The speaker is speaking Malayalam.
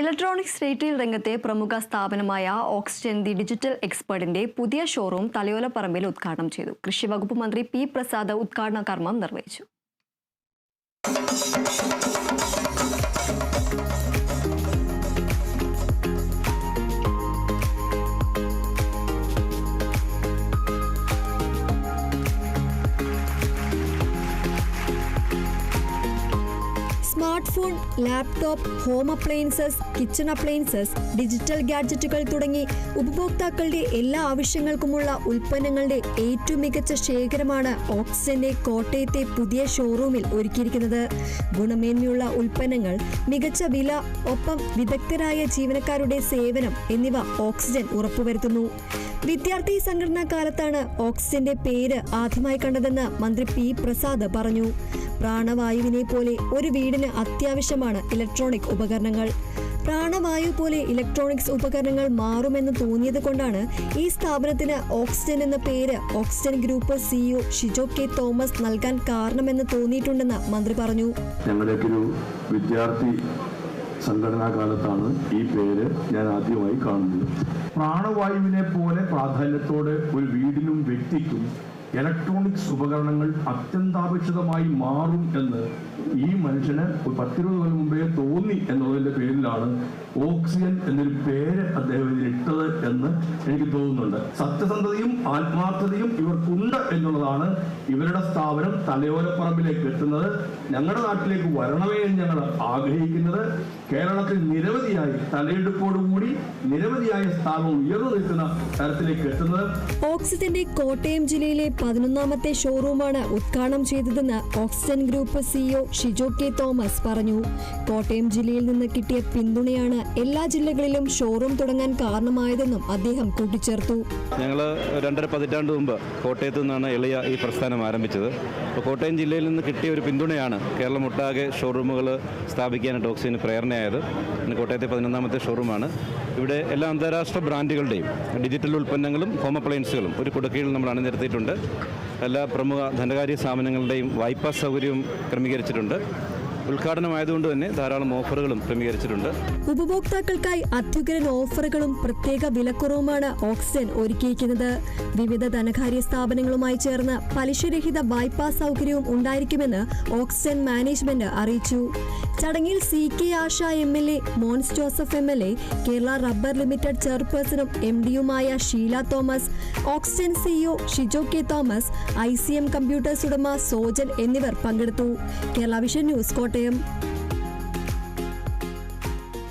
ഇലക്ട്രോണിക്സ് റീറ്റെയിൽ രംഗത്തെ പ്രമുഖ സ്ഥാപനമായ ഓക്സിജൻ ദി ഡിജിറ്റൽ എക്സ്പേർട്ടിന്റെ പുതിയ ഷോറൂം തലയോലപ്പറമ്പിൽ ഉദ്ഘാടനം ചെയ്തു. കൃഷി വകുപ്പ് മന്ത്രി പി പ്രസാദ് ഉദ്ഘാടന കർമ്മം നിർവഹിച്ചു. Smart phone laptop home appliances kitchen appliances digital ഗാഡ്ജറ്റുകൾ തുടങ്ങി ഉപഭോക്താക്കളുടെ എല്ലാ ആവശ്യങ്ങൾക്കുമുള്ള ഉൽപ്പന്നങ്ങളുടെ ഏറ്റവും മികച്ച ശേഖരമാണ് ഓക്സിജന്റെ കോട്ടയത്തെ പുതിയ ഷോറൂമിൽ ഒരുക്കിയിരിക്കുന്നത്. ഗുണമേന്മയുള്ള ഉൽപ്പന്നങ്ങൾ മികച്ച വില ഒപ്പം വിദഗ്ധരായ ജീവനക്കാരുടെ സേവനം എന്നിവ ഓക്സിജൻ ഉറപ്പുവരുത്തുന്നു. വിദ്യാർത്ഥി സംഘടനാ കാലത്താണ് ഓക്സിജന്റെ പേര് ആദ്യമായി കണ്ടതെന്ന് മന്ത്രി പി പ്രസാദ് പറഞ്ഞു. പ്രാണവായുവിനെ പോലെ ഒരു വീടിന് അത്യാവശ്യമാണ് ഇലക്ട്രോണിക് ഉപകരണങ്ങൾ. പ്രാണവായു പോലെ ഇലക്ട്രോണിക്സ് ഉപകരണങ്ങൾ മാറുമെന്ന് തോന്നിയത് കൊണ്ടാണ് ഈ സ്ഥാപനത്തിന് ഓക്സിജൻ എന്ന പേര് oxygen group CEO Shijo K Thomas നൽകാൻ കാരണമെന്ന് തോന്നിയിട്ടുണ്ടെന്ന് മന്ത്രി പറഞ്ഞു. ഞങ്ങളുടെയൊക്കെ ഒരു വിദ്യാർത്ഥി സംഘടനാ കാലത്താണ് ഈ പേര് ഞാൻ ആദ്യമായി കാണുന്നത്. പ്രാണവായുവിനെ പോലെ പ്രാധാന്യത്തോടെ ഒരു വീടിനും വ്യക്തിക്കും ഇലക്ട്രോണിക്സ് ഉപകരണങ്ങൾ അത്യന്താപേക്ഷിതമായി മാറും എന്ന് ഈ മനുഷ്യന് ഒരു പത്തിരുപത് കൊല്ലം മുമ്പേ തോന്നി എന്നുള്ളതിന്റെ പേരിലാണ് ഓക്സിജൻ എന്നൊരു പേര് അദ്ദേഹം ഇതിലിട്ടത് എന്ന് എനിക്ക് തോന്നുന്നുണ്ട്. സത്യസന്ധതയും ആത്മാർത്ഥതയും ഇവർക്കുണ്ട് എന്നുള്ളതാണ് ഇവരുടെ സ്ഥാപനം തലയോരപ്പറമ്പിലേക്ക് എത്തുന്നത്. ഞങ്ങളുടെ നാട്ടിലേക്ക് വരണമേ എന്ന് ഞങ്ങൾ ആഗ്രഹിക്കുന്നത്. കേരളത്തിൽ നിരവധിയായി തലയെടുപ്പോടുകൂടി നിരവധിയായ സ്ഥാപനം ഉയർന്നു നിൽക്കുന്ന തരത്തിലേക്ക് എത്തുന്നത്. ഓക്സിജന്റെ കോട്ടയം ജില്ലയിലെ പതിനൊന്നാമത്തെ ഷോറൂമാണ് ഉദ്ഘാടനം ചെയ്തതെന്ന് oxygen group CEO Shijo K Thomas പറഞ്ഞു. കോട്ടയം ജില്ലയിൽ നിന്ന് കിട്ടിയ പിന്തുണയാണ് എല്ലാ ജില്ലകളിലും ഷോറൂം തുടങ്ങാൻ കാരണമായതെന്നും അദ്ദേഹം കൂട്ടിച്ചേർത്തു. ഞങ്ങൾ രണ്ടര പതിറ്റാണ്ട് മുമ്പ് കോട്ടയത്ത് നിന്നാണ് എളിയ ഈ പ്രസ്ഥാനം ആരംഭിച്ചത്. കോട്ടയം ജില്ലയിൽ നിന്ന് കിട്ടിയ ഒരു പിന്തുണയാണ് കേരളം ഒട്ടാകെ ഷോറൂമുകൾ സ്ഥാപിക്കാനായിട്ട് ഓക്സിജന് പ്രേരണയായത്. കോട്ടയത്തെ പതിനൊന്നാമത്തെ ഷോറൂമാണ്. ഇവിടെ എല്ലാ അന്താരാഷ്ട്ര ബ്രാൻഡുകളുടെയും ഡിജിറ്റൽ ഉൽപ്പന്നങ്ങളും ഹോം അപ്ലയൻസുകളും ഒരു കുടക്കീഴിൽ നമ്മൾ അണിനിരത്തിയിട്ടുണ്ട്. എല്ലാ പ്രമുഖ ധനകാര്യ സ്ഥാപനങ്ങളുടെയും വായ്പാ സൗകര്യവും ക്രമീകരിച്ചിട്ടുണ്ട്. ഉദ്ഘാടനമായതുകൊണ്ട് തന്നെ ധാരാളം ഓഫറുകളും ക്രമീകരിച്ചിട്ടുണ്ട്. ഉപഭോക്താക്കൾക്കായി അത്യുഗ്രൻ ഓഫറുകളും പ്രത്യേക വിലക്കുറവുമാണ് ഓക്സിജൻ ഒരുക്കിയിരിക്കുന്നത്. വിവിധ ധനകാര്യ സ്ഥാപനങ്ങളുമായി ചേർന്ന് പലിശരഹിത വായ്പാ സൗകര്യവും ഉണ്ടായിരിക്കുമെന്ന് ഓക്സിജൻ മാനേജ്മെന്റ് അറിയിച്ചു. ചടങ്ങിൽ C K Asha M L A Mons Joseph M L A Kerala rubber limited ചെയർപേഴ്സണും M ഡിയുമായ Sheela Thomas oxygen CEO Shijo K Thomas I C M computers ഉടമ സോജൻ എന്നിവർ പങ്കെടുത്തു. Kerala vision news Kottayam